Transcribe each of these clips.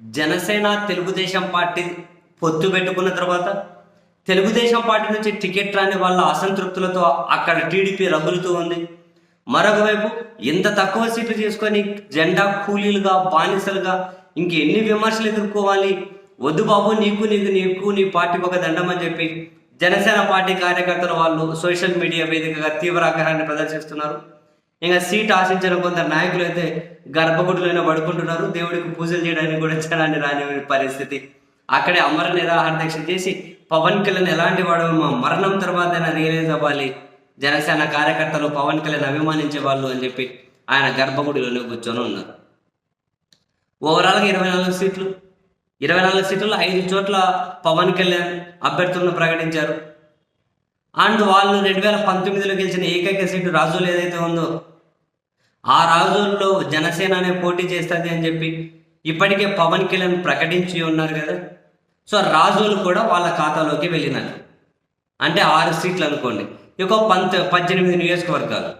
Janasena Telugu Desam party పొత్తు పెట్టుకున్న తర్వాత తెలుగుదేశం పార్టీ నుంచి టికెట్ రాని వాళ్ళ అసంతృప్తులతో అక్కడ టీడీపీ రగులుతూ ఉంది. మరొక వైపు ఇంత తక్కువ సీట్లు చేసుకొని జెండా కూలీలుగా బానిసలుగా ఇంకెన్ని విమర్శలు ఎదుర్కోవాలి? వద్దు బాబు నీకు నీకు నీకు నీ పార్టీ ఒక దండమని చెప్పి జనసేన పార్టీ కార్యకర్తలు వాళ్ళు సోషల్ మీడియా వేదికగా తీవ్ర ఆగ్రహాన్ని ప్రదర్శిస్తున్నారు. ఇంకా సీట్ ఆశించిన కొంత నాయకులు అయితే గర్భగుడిలోనే పడుకుంటున్నారు. దేవుడికి పూజలు చేయడానికి కూడా జనాన్ని రాని పరిస్థితి. అక్కడే అమర నిరాహారదీక్ష చేసి పవన్ కళ్యాణ్ ఎలాంటి వాడు మా మరణం తర్వాత రియలైజ్ అవ్వాలి. జనసేన కార్యకర్తలు పవన్ కళ్యాణ్ అభిమానించే వాళ్ళు అని చెప్పి ఆయన గర్భగుడిలోనే కూర్చొని ఉన్నారు. ఓవరాల్గా ఇరవై నాలుగు సీట్లు. ఇరవై నాలుగు సీట్లలో ఐదు చోట్ల పవన్ కళ్యాణ్ అభ్యర్థులను ప్రకటించారు. అండ్ వాళ్ళు రెండు వేల పంతొమ్మిదిలో గెలిచిన ఏకైక సీటు రాజులు ఏదైతే ఉందో ఆ రాజుల్లో జనసేన అనే పోటీ చేస్తుంది అని చెప్పి ఇప్పటికే పవన్ కళ్యాణ్ ప్రకటించి ఉన్నారు కదా. సో రాజులు కూడా వాళ్ళ ఖాతాలోకి వెళ్ళినారు. అంటే ఆరు సీట్లు అనుకోండి. ఇక పంత పద్దెనిమిది నియోజకవర్గాలు.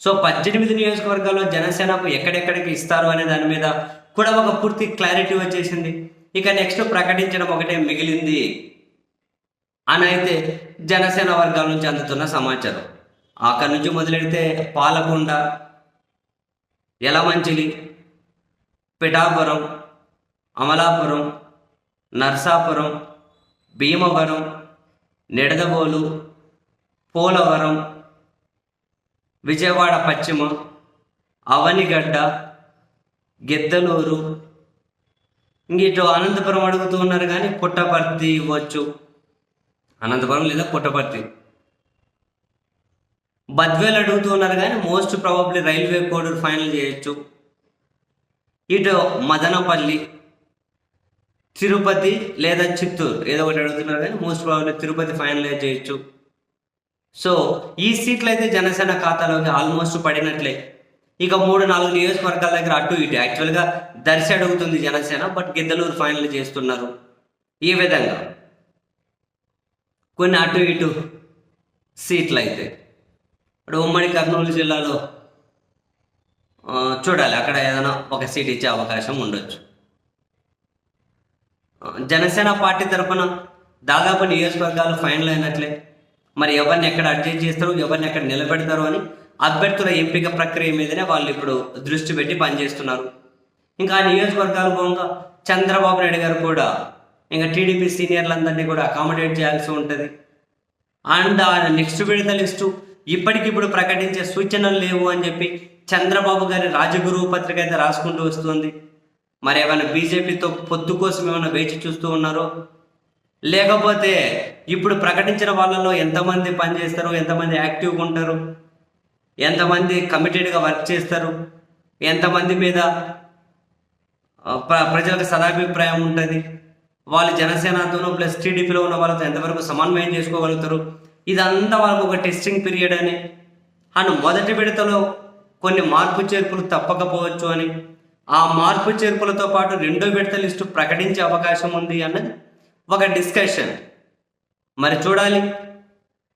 సో పద్దెనిమిది నియోజకవర్గాల్లో జనసేనకు ఎక్కడెక్కడికి ఇస్తారు అనే దాని మీద కూడా ఒక పూర్తి క్లారిటీ వచ్చేసింది. ఇక నెక్స్ట్ ప్రకటించడం ఒకటే మిగిలింది అని అయితే జనసేన వర్గాల నుంచి అందుతున్న సమాచారం. అక్కడి నుంచి మొదలెడితే పాలకొండ యలమంచిలి పిఠాపురం అమలాపురం నర్సాపురం భీమవరం నిడదవోలు పోలవరం విజయవాడ పశ్చిమ అవనిగడ్డ గిద్దలూరు. ఇటు అనంతపురం అడుగుతూ ఉన్నారు కానీ పుట్టపర్తి ఇవ్వచ్చు. అనంతపురం లేదా పుట్టపర్తి? బద్వేలు అడుగుతున్నారు కానీ most probably railway Koduru final చేయొచ్చు. ఇటు మదనపల్లి తిరుపతి లేదా చిత్తూరు ఏదో ఒకటి అడుగుతున్నారు కానీ మోస్ట్ ప్రాబబ్లీ తిరుపతి ఫైనల్ చేయొచ్చు. సో ఈ సీట్లు అయితే జనసేన ఖాతాలోకి ఆల్మోస్ట్ పడినట్లే. ఇక మూడు నాలుగు నియోజకవర్గాల దగ్గర అటు ఇటు. యాక్చువల్గా దర్శి అడుగుతుంది జనసేన బట్ గిద్దలూరు ఫైనల్ చేస్తున్నారు. ఈ విధంగా. కొన్ని అటు ఇటు సీట్లు అయితే ఇప్పుడు ఉమ్మడి కర్నూలు జిల్లాలో చూడాలి. అక్కడ ఏదైనా ఒక సీట్ ఇచ్చే అవకాశం ఉండొచ్చు. జనసేన పార్టీ తరఫున దాదాపు నియోజకవర్గాలు ఫైనల్ అయినట్లే. మరి ఎవరిని ఎక్కడ అడ్జస్ట్ చేస్తారు ఎవరిని ఎక్కడ నిలబెడతారు అని అభ్యర్థుల ఎంపిక ప్రక్రియ మీదనే వాళ్ళు ఇప్పుడు దృష్టి పెట్టి పనిచేస్తున్నారు. ఇంకా ఆ నియోజకవర్గాలు పోగా చంద్రబాబు నాయుడు గారు కూడా ఇంకా టీడీపీ సీనియర్లందరినీ కూడా అకామిడేట్ చేయాల్సి ఉంటుంది. అండ్ ఆ నెక్స్ట్ విడత లిస్టు ఇప్పటికిప్పుడు ప్రకటించే సూచనలు లేవు అని చెప్పి చంద్రబాబు గారి రాజగురువు పత్రిక అయితే రాసుకుంటూ వస్తుంది. మరి ఏమైనా బీజేపీతో పొత్తు కోసం ఏమైనా వేచి చూస్తూ ఉన్నారో? లేకపోతే ఇప్పుడు ప్రకటించిన వాళ్ళలో ఎంతమంది పనిచేస్తారు? ఎంతమంది యాక్టివ్గా ఉంటారు? ఎంతమంది కమిటెడ్గా వర్క్ చేస్తారు? ఎంతమంది మీద ప్ర- ప్రజలకు సదాభిప్రాయం ఉంటుంది? వాళ్ళు జనసేనతోనూ ప్లస్ టీడీపీలో ఉన్న వాళ్ళతో ఎంతవరకు సమన్వయం చేసుకోగలుగుతారు? ఇదంతా వాళ్ళకు ఒక టెస్టింగ్ పీరియడ్ అని. అండ్ మొదటి విడతలో కొన్ని మార్పు చేర్పులు తప్పకపోవచ్చు అని. ఆ మార్పు చేర్పులతో పాటు రెండో విడత లిస్టు ప్రకటించే అవకాశం ఉంది అన్నది ఒక డిస్కషన్ మరి చూడాలి.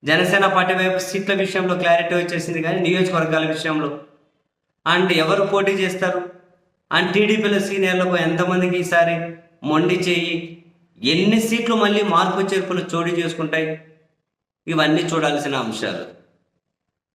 జనసేన పార్టీ వైపు సీట్ల విషయంలో క్లారిటీ వచ్చేసింది కానీ నియోజకవర్గాల విషయంలో. అండ్ ఎవరు పోటీ చేస్తారు? అండ్ టీడీపీలో సీనియర్లకు ఎంతమందికి ఈసారి మొండి చేయి? ఎన్ని సీట్లు మళ్ళీ మార్పు చేర్పులు చోటు చేసుకుంటాయి? ఇవన్నీ చూడాల్సిన అంశాలు.